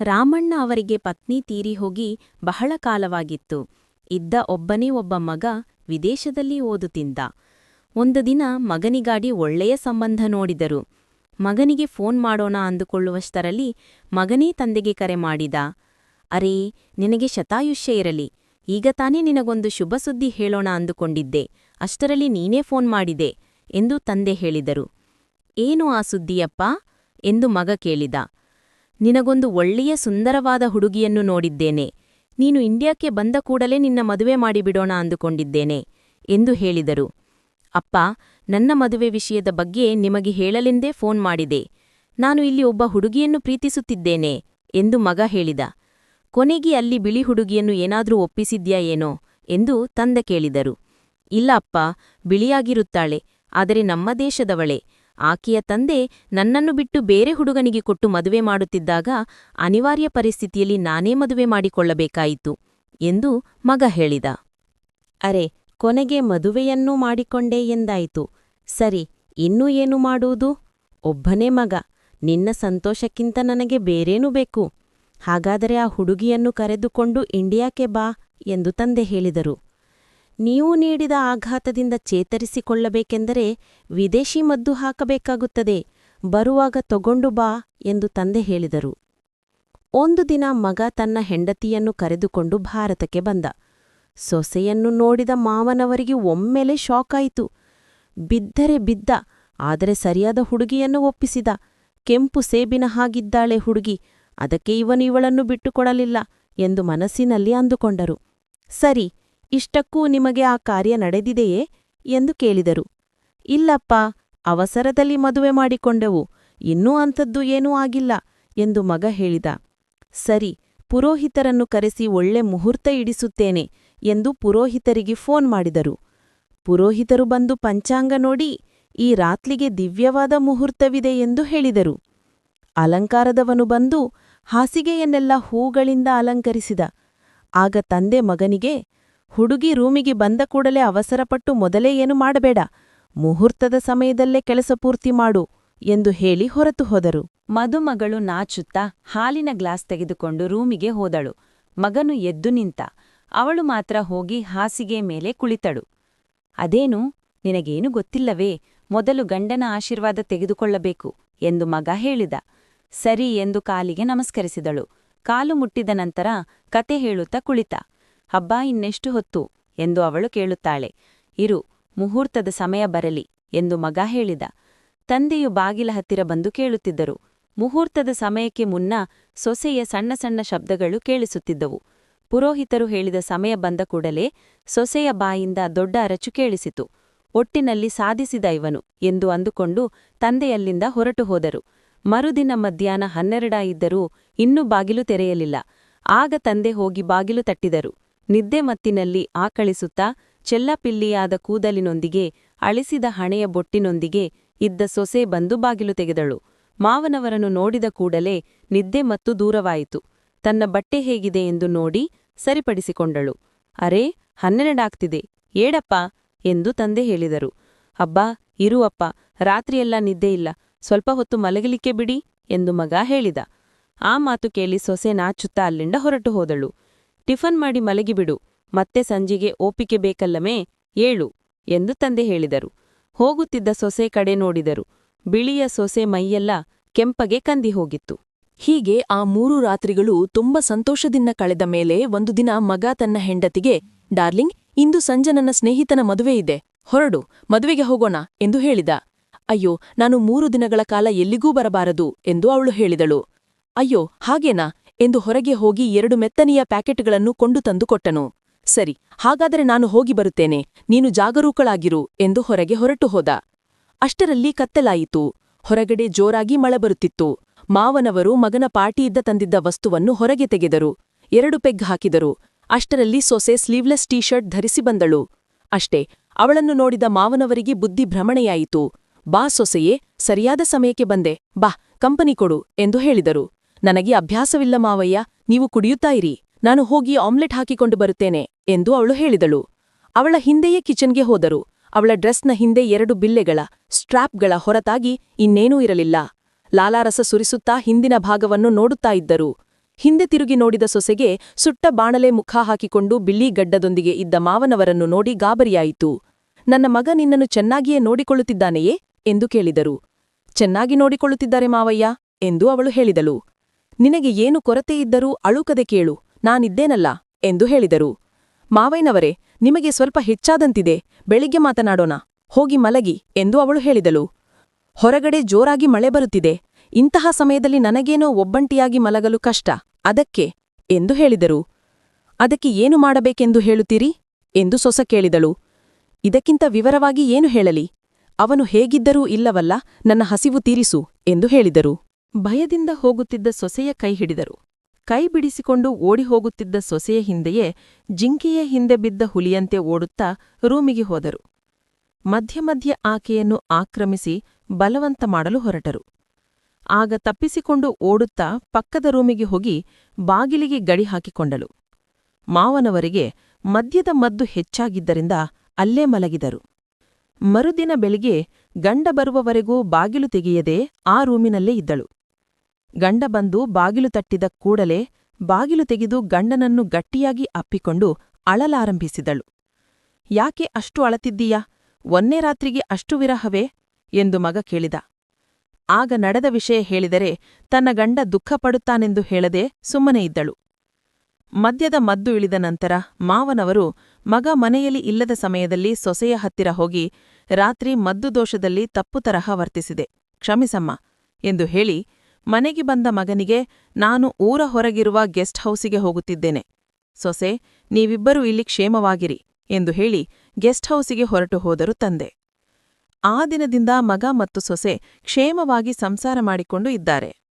ರಾಮಣ್ಣ ಅವರಿಗೆ ಪತ್ನಿ ತೀರಿ ಹೋಗಿ ಬಹಳ ಕಾಲವಾಗಿತ್ತು. ಇದ್ದ ಒಬ್ಬನೇ ಒಬ್ಬ ಮಗ ವಿದೇಶದಲ್ಲಿ ಓದುತ್ತಿದ್ದ. ಒಂದು ದಿನ ಮಗನಿಗಾಡಿ ಒಳ್ಳೆಯ ಸಂಬಂಧ ನೋಡಿದರು. ಮಗನಿಗೆ ಫೋನ್ ಮಾಡೋಣ ಅಂದುಕೊಳ್ಳುವಷ್ಟರಲ್ಲಿ ಮಗನೇ ತಂದೆಗೆ ಕರೆ ಮಾಡಿದ. ಅರೇ, ನಿನಗೆ ಶತಾಯುಷ್ಯ ಇರಲಿ. ಈಗ ತಾನೇ ನಿನಗೊಂದು ಶುಭ ಸುದ್ದಿ ಹೇಳೋಣ ಅಂದುಕೊಂಡಿದ್ದೆ. ಅಷ್ಟರಲ್ಲಿ ನೀನೇ ಫೋನ್ ಮಾಡಿದೆ ಎಂದು ತಂದೆ ಹೇಳಿದರು. ಏನು ಆ ಸುದ್ದಿಯಪ್ಪ? ಎಂದು ಮಗ ಕೇಳಿದ. ನಿನಗೊಂದು ಒಳ್ಳೆಯ ಸುಂದರವಾದ ಹುಡುಗಿಯನ್ನು ನೋಡಿದ್ದೇನೆ. ನೀನು ಇಂಡಿಯಾಕ್ಕೆ ಬಂದ ಕೂಡಲೇ ನಿನ್ನ ಮದುವೆ ಮಾಡಿಬಿಡೋಣ ಅಂದುಕೊಂಡಿದ್ದೇನೆ, ಎಂದು ಹೇಳಿದರು. ಅಪ್ಪ, ನನ್ನ ಮದುವೆ ವಿಷಯದ ಬಗ್ಗೆ ನಿಮಗೆ ಹೇಳಲೆಂದೇ ಫೋನ್ ಮಾಡಿದೆ. ನಾನು ಇಲ್ಲಿ ಒಬ್ಬ ಹುಡುಗಿಯನ್ನು ಪ್ರೀತಿಸುತ್ತಿದ್ದೇನೆ, ಎಂದು ಮಗ ಹೇಳಿದ. ಕೊನೆಗೆ ಅಲ್ಲಿ ಬಿಳಿ ಹುಡುಗಿಯನ್ನು ಏನಾದರೂ ಒಪ್ಪಿಸಿದ್ಯಾ ಏನೋ, ಎಂದು ತಂದೆ ಕೇಳಿದರು. ಇಲ್ಲ ಅಪ್ಪ, ಬಿಳಿಯಾಗಿರುತ್ತಾಳೆ, ಆದರೆ ನಮ್ಮ ದೇಶದವಳೆ. ಆಕೆಯ ತಂದೆ ನನ್ನನ್ನು ಬಿಟ್ಟು ಬೇರೆ ಹುಡುಗನಿಗೆ ಕೊಟ್ಟು ಮದುವೆ ಮಾಡುತ್ತಿದ್ದಾಗ ಅನಿವಾರ್ಯ ಪರಿಸ್ಥಿತಿಯಲ್ಲಿ ನಾನೇ ಮದುವೆ ಮಾಡಿಕೊಳ್ಳಬೇಕಾಯಿತು ಎಂದು ಮಗ ಹೇಳಿದ. ಅರೆ, ಕೊನೆಗೆ ಮದುವೆಯನ್ನೂ ಮಾಡಿಕೊಂಡೆ ಎಂದಾಯಿತು. ಸರಿ, ಇನ್ನೂ ಏನು ಮಾಡುವುದು? ಒಬ್ಬನೇ ಮಗ, ನಿನ್ನ ಸಂತೋಷಕ್ಕಿಂತ ನನಗೆ ಬೇರೇನೂ ಬೇಕು. ಹಾಗಾದರೆ ಆ ಹುಡುಗಿಯನ್ನು ಕರೆದುಕೊಂಡು ಇಂಡಿಯಾಕ್ಕೆ ಬಾ ಎಂದು ತಂದೆ ಹೇಳಿದರು. ನೀವು ನೀಡಿದ ಆಘಾತದಿಂದ ಚೇತರಿಸಿಕೊಳ್ಳಬೇಕೆಂದರೆ ವಿದೇಶಿ ಮದ್ದು ಹಾಕಬೇಕಾಗುತ್ತದೆ. ಬರುವಾಗ ತಗೊಂಡು ಬಾ ಎಂದು ತಂದೆ ಹೇಳಿದರು. ಒಂದು ದಿನ ಮಗ ತನ್ನ ಹೆಂಡತಿಯನ್ನು ಕರೆದುಕೊಂಡು ಭಾರತಕ್ಕೆ ಬಂದ. ಸೊಸೆಯನ್ನು ನೋಡಿದ ಮಾವನವರಿಗೆ ಒಮ್ಮೆಲೆ ಶಾಕಾಯಿತು. ಬಿದ್ದರೆ ಬಿದ್ದ, ಆದರೆ ಸರಿಯಾದ ಹುಡುಗಿಯನ್ನು ಒಪ್ಪಿಸಿದ. ಕೆಂಪು ಸೇಬಿನ ಹಾಗಿದ್ದಾಳೆ ಹುಡುಗಿ, ಅದಕ್ಕೆ ಇವನು ಇವಳನ್ನು ಬಿಟ್ಟುಕೊಡಲಿಲ್ಲ ಎಂದು ಮನಸ್ಸಿನಲ್ಲಿ ಅಂದುಕೊಂಡರು. ಸರಿ ಇಷ್ಟಕ್ಕೂ ನಿಮಗೆ ಆ ಕಾರ್ಯ ನಡೆದಿದೆಯೇ? ಎಂದು ಕೇಳಿದರು. ಇಲ್ಲಪ್ಪ, ಅವಸರದಲ್ಲಿ ಮದುವೆ ಮಾಡಿಕೊಂಡೆವು. ಇನ್ನೂ ಅಂಥದ್ದು ಏನೂ ಆಗಿಲ್ಲ ಎಂದು ಮಗ ಹೇಳಿದ. ಸರಿ, ಪುರೋಹಿತರನ್ನು ಕರೆಸಿ ಒಳ್ಳೆ ಮುಹೂರ್ತ ಇಡಿಸುತ್ತೇನೆ ಎಂದು ಪುರೋಹಿತರಿಗೆ ಫೋನ್ ಮಾಡಿದರು. ಪುರೋಹಿತರು ಬಂದು ಪಂಚಾಂಗ ನೋಡಿ, ಈ ರಾತ್ಲಿಗೆ ದಿವ್ಯವಾದ ಮುಹೂರ್ತವಿದೆ ಎಂದು ಹೇಳಿದರು. ಅಲಂಕಾರದವನು ಬಂದು ಹಾಸಿಗೆಯನ್ನೆಲ್ಲ ಹೂಗಳಿಂದ ಅಲಂಕರಿಸಿದ. ಆಗ ತಂದೆ ಮಗನಿಗೆ ಹುಡುಗಿ ರೂಮಿಗೆ ಬಂದ ಕೂಡಲೇ ಅವಸರಪಟ್ಟು ಮೊದಲೇ ಏನು ಮಾಡಬೇಡ, ಮುಹೂರ್ತದ ಸಮಯದಲ್ಲೇ ಕೆಲಸ ಪೂರ್ತಿ ಮಾಡು ಎಂದು ಹೇಳಿ ಹೊರತು ಹೋದರು. ಮದುಮಗಳು ನಾಚುತ್ತಾ ಹಾಲಿನ ಗ್ಲಾಸ್ ತೆಗೆದುಕೊಂಡು ರೂಮಿಗೆ ಹೋದಳು. ಮಗನು ಎದ್ದು ನಿಂತ, ಅವಳು ಮಾತ್ರ ಹೋಗಿ ಹಾಸಿಗೆ ಮೇಲೆ ಕುಳಿತಳು. ಅದೇನು? ನಿನಗೇನು ಗೊತ್ತಿಲ್ಲವೇ? ಮೊದಲು ಗಂಡನ ಆಶೀರ್ವಾದ ತೆಗೆದುಕೊಳ್ಳಬೇಕು ಎಂದು ಮಗ ಹೇಳಿದ. ಸರಿ ಎಂದು ಕಾಲಿಗೆ ನಮಸ್ಕರಿಸಿದಳು. ಕಾಲು ಮುಟ್ಟಿದ ನಂತರ ಕತೆ ಹೇಳುತ್ತಾ ಕುಳಿತ. ಹಬ್ಬ ಇನ್ನೆಷ್ಟು ಹೊತ್ತು? ಎಂದು ಅವಳು ಕೇಳುತ್ತಾಳೆ. ಇರು, ಮುಹೂರ್ತದ ಸಮಯ ಬರಲಿ, ಎಂದು ಮಗ ಹೇಳಿದ. ತಂದೆಯು ಬಾಗಿಲ ಹತ್ತಿರ ಬಂದು ಕೇಳುತ್ತಿದ್ದರು. ಮುಹೂರ್ತದ ಸಮಯಕ್ಕೆ ಮುನ್ನ ಸೊಸೆಯ ಸಣ್ಣ ಸಣ್ಣ ಶಬ್ದಗಳು ಕೇಳಿಸುತ್ತಿದ್ದವು. ಪುರೋಹಿತರು ಹೇಳಿದ ಸಮಯ ಬಂದ ಕೂಡಲೇ ಸೊಸೆಯ ಬಾಯಿಂದ ದೊಡ್ಡ ಅರಚು ಕೇಳಿಸಿತು. ಒಟ್ಟಿನಲ್ಲಿ ಸಾಧಿಸಿದ ಇವನು ಎಂದು ಅಂದುಕೊಂಡು ತಂದೆಯಲ್ಲಿಂದ ಹೊರಟು ಹೋದರು. ಮರುದಿನ ಮಧ್ಯಾಹ್ನ ಹನ್ನೆರಡಾಯಿದ್ದರೂ ಇನ್ನೂ ಬಾಗಿಲು ತೆರೆಯಲಿಲ್ಲ. ಆಗ ತಂದೆ ಹೋಗಿ ಬಾಗಿಲು ತಟ್ಟಿದರು. ನಿದ್ದೆ ಮತ್ತಿನಲ್ಲಿ ಆಕಳಿಸುತ್ತಾ ಚೆಲ್ಲಪಿಲ್ಲಿಯಾದ ಕೂದಲಿನೊಂದಿಗೆ ಅಳಿಸಿದ ಹಣೆಯ ಬೊಟ್ಟಿನೊಂದಿಗೆ ಇದ್ದ ಸೊಸೆ ಬಂದು ಬಾಗಿಲು ತೆಗೆದಳು. ಮಾವನವರನ್ನು ನೋಡಿದ ಕೂಡಲೇ ನಿದ್ದೆ ಮತ್ತು ದೂರವಾಯಿತು. ತನ್ನ ಬಟ್ಟೆ ಹೇಗಿದೆ ಎಂದು ನೋಡಿ ಸರಿಪಡಿಸಿಕೊಂಡಳು. ಅರೇ, ಹನ್ನೆರಡಾಗ್ತಿದೆ. ಏಡಪ್ಪ? ಎಂದು ತಂದೆ ಹೇಳಿದರು. ಅಬ್ಬಾ ಇರುವಪ್ಪ ರಾತ್ರಿಯೆಲ್ಲ ನಿದ್ದೆ ಇಲ್ಲ. ಸ್ವಲ್ಪ ಹೊತ್ತು ಮಲಗಲಿಕ್ಕೆ ಬಿಡಿ ಎಂದು ಮಗ ಹೇಳಿದ. ಆ ಮಾತು ಕೇಳಿ ಸೊಸೆ ನಾಚುತ್ತಾ ಅಲ್ಲಿಂದ ಹೊರಟು ಹೋದಳು. ಟಿಫನ್ ಮಾಡಿ ಮಲಗಿಬಿಡು, ಮತ್ತೆ ಸಂಜಿಗೆ ಓಪಿಕೆ ಬೇಕಲ್ಲಮೇ? ಏಳು ಎಂದು ತಂದೆ ಹೇಳಿದರು. ಹೋಗುತ್ತಿದ್ದ ಸೊಸೆ ಕಡೆ ನೋಡಿದರು. ಬಿಳಿಯ ಸೊಸೆ ಮೈಯೆಲ್ಲ ಕೆಂಪಗೆ ಕಂದಿ ಹೋಗಿತ್ತು. ಹೀಗೆ ಆ ಮೂರು ರಾತ್ರಿಗಳು ತುಂಬ ಸಂತೋಷದಿಂದ ಕಳೆದ ಮೇಲೆ ಒಂದು ದಿನ ಮಗ ತನ್ನ ಹೆಂಡತಿಗೆ, ಡಾರ್ಲಿಂಗ್, ಇಂದು ಸಂಜೆ ನನ್ನ ಸ್ನೇಹಿತನ ಮದುವೆ ಇದೆ. ಹೊರಡು, ಮದುವೆಗೆ ಹೋಗೋಣ ಎಂದು ಹೇಳಿದ. ಅಯ್ಯೋ, ನಾನು ಮೂರು ದಿನಗಳ ಕಾಲ ಎಲ್ಲಿಗೂ ಬರಬಾರದು ಎಂದು ಅವಳು ಹೇಳಿದಳು. ಅಯ್ಯೋ, ಹಾಗೇನಾ? ಎಂದು ಹೊರಗೆ ಹೋಗಿ ಎರಡು ಮೆತ್ತನೆಯ ಪ್ಯಾಕೆಟ್ಗಳನ್ನು ಕೊಂಡು ತಂದುಕೊಟ್ಟನು ಸರಿ, ಹಾಗಾದರೆ ನಾನು ಹೋಗಿ ಬರುತ್ತೇನೆ, ನೀನು ಜಾಗರೂಕಳಾಗಿರು ಎಂದು ಹೊರಗೆ ಹೊರಟು ಹೋದ. ಅಷ್ಟರಲ್ಲಿ ಕತ್ತಲಾಯಿತು. ಹೊರಗಡೆ ಜೋರಾಗಿ ಮಳೆ ಬರುತ್ತಿತ್ತು. ಮಾವನವರು ಮಗನ ಪಾರ್ಟಿಯಿದ್ದ ತಂದಿದ್ದ ವಸ್ತುವನ್ನು ಹೊರಗೆ ತೆಗೆದರು. ಎರಡು ಪೆಗ್ ಹಾಕಿದರು. ಅಷ್ಟರಲ್ಲಿ ಸೊಸೆ ಸ್ಲೀವ್ಲೆಸ್ ಟೀ ಶರ್ಟ್ ಧರಿಸಿ ಬಂದಳು. ಅಷ್ಟೇ, ಅವಳನ್ನು ನೋಡಿದ ಮಾವನವರಿಗೆ ಬುದ್ಧಿ ಭ್ರಮಣೆಯಾಯಿತು. ಬಾ ಸೊಸೆಯೇ, ಸರಿಯಾದ ಸಮಯಕ್ಕೆ ಬಂದೆ. ಬಾ, ಕಂಪನಿ ಕೊಡು ಎಂದು ಹೇಳಿದರು. ನನಗೆ ಅಭ್ಯಾಸವಿಲ್ಲ ಮಾವಯ್ಯ, ನೀವು ಕುಡಿಯುತ್ತಾ ಇರಿ. ನಾನು ಹೋಗಿ ಆಮ್ಲೆಟ್ ಹಾಕಿಕೊಂಡು ಬರುತ್ತೇನೆ ಎಂದು ಅವಳು ಹೇಳಿದಳು. ಅವಳ ಹಿಂದೆಯೇ ಕಿಚನ್ಗೆ ಹೋದರು. ಅವಳ ಡ್ರೆಸ್ನ ಹಿಂದೆ ಎರಡು ಬಿಲ್ಲೆಗಳ, ಸ್ಟ್ರಾಪ್ಗಳ ಹೊರತಾಗಿ ಇನ್ನೇನೂ ಇರಲಿಲ್ಲ. ಲಾಲಾರಸ ಸುರಿಸುತ್ತಾ ಹಿಂದಿನ ಭಾಗವನ್ನು ನೋಡುತ್ತಾ ಇದ್ದರು. ಹಿಂದೆ ತಿರುಗಿ ನೋಡಿದ ಸೊಸೆಗೆ ಸುಟ್ಟ ಬಾಣಲೆ ಮುಖ ಹಾಕಿಕೊಂಡು ಬಿಳಿ ಗಡ್ಡದೊಂದಿಗೆ ಇದ್ದ ಮಾವನವರನ್ನು ನೋಡಿ ಗಾಬರಿಯಾಯಿತು. ನನ್ನ ಮಗ ನಿನ್ನನ್ನು ಚೆನ್ನಾಗಿಯೇ ನೋಡಿಕೊಳ್ಳುತ್ತಿದ್ದಾನೆಯೇ? ಎಂದು ಕೇಳಿದರು. ಚೆನ್ನಾಗಿ ನೋಡಿಕೊಳ್ಳುತ್ತಿದ್ದಾರೆ ಮಾವಯ್ಯ, ಎಂದು ಅವಳು ಹೇಳಿದಳು. ನಿನಗೆ ಏನು ಕೊರತೆಯಿದ್ದರೂ ಅಳುಕದೆ ಕೇಳು, ನಾನಿದ್ದೇನಲ್ಲ ಎಂದು ಹೇಳಿದರು. ಮಾವಯ್ಯನವರೇ, ನಿಮಗೆ ಸ್ವಲ್ಪ ಹೆಚ್ಚಾದಂತಿದೆ, ಬೆಳಿಗ್ಗೆ ಮಾತನಾಡೋಣ, ಹೋಗಿ ಮಲಗಿ ಎಂದು ಅವಳು ಹೇಳಿದಳು. ಹೊರಗಡೆ ಜೋರಾಗಿ ಮಳೆ ಬರುತ್ತಿದೆ, ಇಂತಹ ಸಮಯದಲ್ಲಿ ನನಗೇನೋ ಒಬ್ಬಂಟಿಯಾಗಿ ಮಲಗಲು ಕಷ್ಟ, ಅದಕ್ಕೆ ಎಂದು ಹೇಳಿದರು. ಅದಕ್ಕೆ ಏನು ಮಾಡಬೇಕೆಂದು ಹೇಳುತ್ತೀರಿ ಎಂದು ಸೊಸ ಕೇಳಿದಳು. ಇದಕ್ಕಿಂತ ವಿವರವಾಗಿ ಏನು ಹೇಳಲಿ? ಅವನು ಹೇಗಿದ್ದರೂ ಇಲ್ಲವಲ್ಲ, ನನ್ನ ಹಸಿವು ತೀರಿಸು ಎಂದು ಹೇಳಿದರು. ಭಯದಿಂದ ಹೋಗುತ್ತಿದ್ದ ಸೊಸೆಯ ಕೈ ಹಿಡಿದರು. ಕೈ ಬಿಡಿಸಿಕೊಂಡು ಓಡಿ ಹೋಗುತ್ತಿದ್ದ ಸೊಸೆಯ ಹಿಂದೆಯೇ ಜಿಂಕೆಯ ಹಿಂದೆ ಬಿದ್ದ ಹುಲಿಯಂತೆ ಓಡುತ್ತಾ ರೂಮಿಗೆ ಹೋದರು. ಮಧ್ಯ ಮಧ್ಯ ಆಕೆಯನ್ನು ಆಕ್ರಮಿಸಿ ಬಲವಂತ ಮಾಡಲು ಹೊರಟರು. ಆಗ ತಪ್ಪಿಸಿಕೊಂಡು ಓಡುತ್ತಾ ಪಕ್ಕದ ರೂಮಿಗೆ ಹೋಗಿ ಬಾಗಿಲಿಗೆ ಗಡಿ ಹಾಕಿಕೊಂಡಳು. ಮಾವನವರಿಗೆ ಮದ್ಯದ ಮದ್ದು ಹೆಚ್ಚಾಗಿದ್ದರಿಂದ ಅಲ್ಲೇ ಮಲಗಿದರು. ಮರುದಿನ ಬೆಳಿಗ್ಗೆ ಗಂಡ ಬರುವವರೆಗೂ ಬಾಗಿಲು ತೆಗೆಯದೆ ಆ ರೂಮಿನಲ್ಲೇ ಇದ್ದಳು. ಗಂಡ ಬಂದು ಬಾಗಿಲು ತಟ್ಟಿದ ಕೂಡಲೇ ಬಾಗಿಲು ತೆಗೆದು ಗಂಡನನ್ನು ಗಟ್ಟಿಯಾಗಿ ಅಪ್ಪಿಕೊಂಡು ಅಳಲಾರಂಭಿಸಿದಳು. ಯಾಕೆ ಅಷ್ಟು ಅಳತಿದ್ದೀಯಾ? ಒನ್ನೇ ರಾತ್ರಿಗೆ ಅಷ್ಟು ವಿರಹವೇ? ಎಂದು ಮಗ ಕೇಳಿದ. ಆಗ ನಡೆದ ವಿಷಯ ಹೇಳಿದರೆ ತನ್ನ ಗಂಡ ದುಃಖಪಡುತ್ತಾನೆಂದು ಹೇಳದೆ ಸುಮ್ಮನೆ ಇದ್ದಳು. ಮದ್ಯದ ಮದ್ದು ಇಳಿದ ನಂತರ ಮಾವನವರು ಮಗ ಮನೆಯಲ್ಲಿ ಇಲ್ಲದ ಸಮಯದಲ್ಲಿ ಸೊಸೆಯ ಹತ್ತಿರ ಹೋಗಿ ರಾತ್ರಿ ಮದ್ದು ದೋಷದಲ್ಲಿ ತಪ್ಪು ತರಹ ವರ್ತಿಸಿದೆ. ಕ್ಷಮಿಸಮ್ಮ ಎಂದು ಹೇಳಿ ಮನೆಗೆ ಬಂದ ಮಗನಿಗೆ ನಾನು ಊರ ಹೊರಗಿರುವ ಗೆಸ್ಟ್ ಹೌಸಿಗೆ ಹೋಗುತ್ತಿದ್ದೇನೆ. ಸೊಸೆ, ನೀವಿಬ್ಬರೂ ಇಲ್ಲಿ ಕ್ಷೇಮವಾಗಿರಿ ಎಂದು ಹೇಳಿ ಗೆಸ್ಟ್ ಹೌಸಿಗೆ ಹೊರಟು ಹೋದರು ತಂದೆ. ಆ ದಿನದಿಂದ ಮಗ ಮತ್ತು ಸೊಸೆ ಕ್ಷೇಮವಾಗಿ ಸಂಸಾರ ಮಾಡಿಕೊಂಡು ಇದ್ದಾರೆ.